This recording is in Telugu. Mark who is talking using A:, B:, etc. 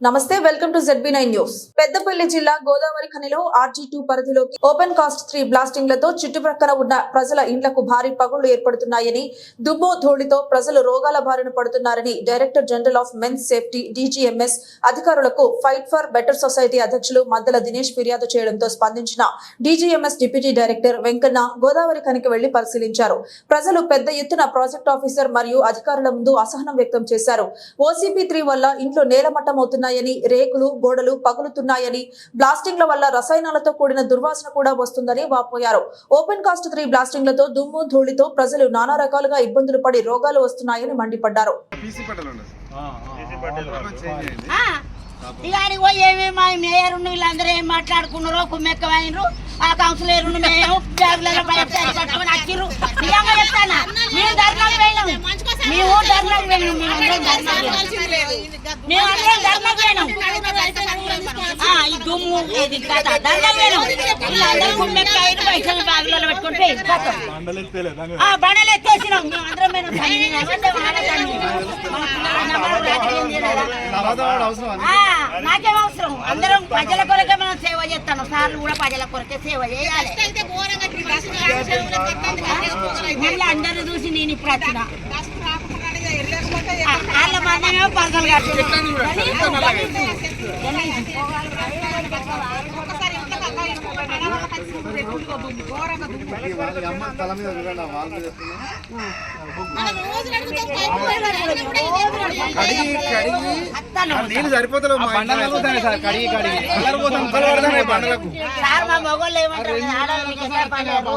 A: నమస్తే welcome to ZB nine news Peddapalli జిల్లా గోదావరి ఖనిలో ఆర్జీ టూ పరిధిలోకి ఓపెన్ కాస్ట్ త్రీ బ్లాస్టింగ్లతో చుట్టుప్రక్కల ఉన్న ప్రజల ఇండ్లకు భారీ పగుళ్ళు ఏర్పడుతున్నాయని దుమ్ము ధూళితో ప్రజలు రోగాల బారిన పడుతున్నారని director general of mines safety DGMS అధికారులకు ఫైట్ ఫర్ బెటర్ సొసైటీ అధ్యక్షులు మద్దల దినేష్ ఫిర్యాదు చేయడంతో స్పందించిన DGMS deputy director Venkanna Godavari ఖనికి వెళ్ళి పరిశీలించారు. ప్రజలు పెద్ద ఎత్తున ప్రాజెక్ట్ ఆఫీసర్ మరియు అధికారుల ముందు అసహనం వ్యక్తం చేశారు. ఓసీపీ త్రీ వల్ల ఇంట్లో నేలమట్టం అవుతున్నాయని రేకులు గోడలు పగులుతున్నాయని బ్లాస్టింగ్ల వల్ల రసాయనాలతో కూడిన దుర్వాసన కూడా వస్తుందని వాపోయారు. ఓపెన్ కాస్ట్ త్రీ బ్లాస్టింగ్లతో దుమ్ము ధూళితో ప్రజలు నానా రకాలుగా ఇబ్బందులు పడి రోగాలు వస్తున్నాయని మండిపడ్డారు.
B: పోయి ఏమేమి మా మేయర్ వీళ్ళందరూ ఏం మాట్లాడుకున్నారో కుమ్మెక్కమైనరు ఆ కౌన్సిలర్ ఉన్న మేము బ్యాగులలో పట్టుకొని పట్టుకొని వచ్చిర్రు నిజంగా చెప్తానా? మేము అందరం. మేము దుమ్ము వీళ్ళందరూ కుమ్మెక్కాయలు పైసలు బ్యాగులలో బండలు ఎత్తేసినాం. మేము అందరం నాకేం అవసరం? అందరం ప్రజల కొరకే మనం సేవ చేస్తాను సార్లు కూడా ప్రజల కొరకే సేవ చేయాలి. మళ్ళీ అందరూ చూసి నేను ఇప్పుడు వచ్చిన. వాళ్ళ మందమేమో పలకలు
C: వాళ్ళ అమ్మ తల మీద చూడండి వాళ్ళ మీద వస్తుంది. కడిగి కడిగి ఆ నీళ్ళు ఇంట్లో.
D: కడిగి కడిగి.
C: కలర్ పోతాం, కలర్ పడతాయి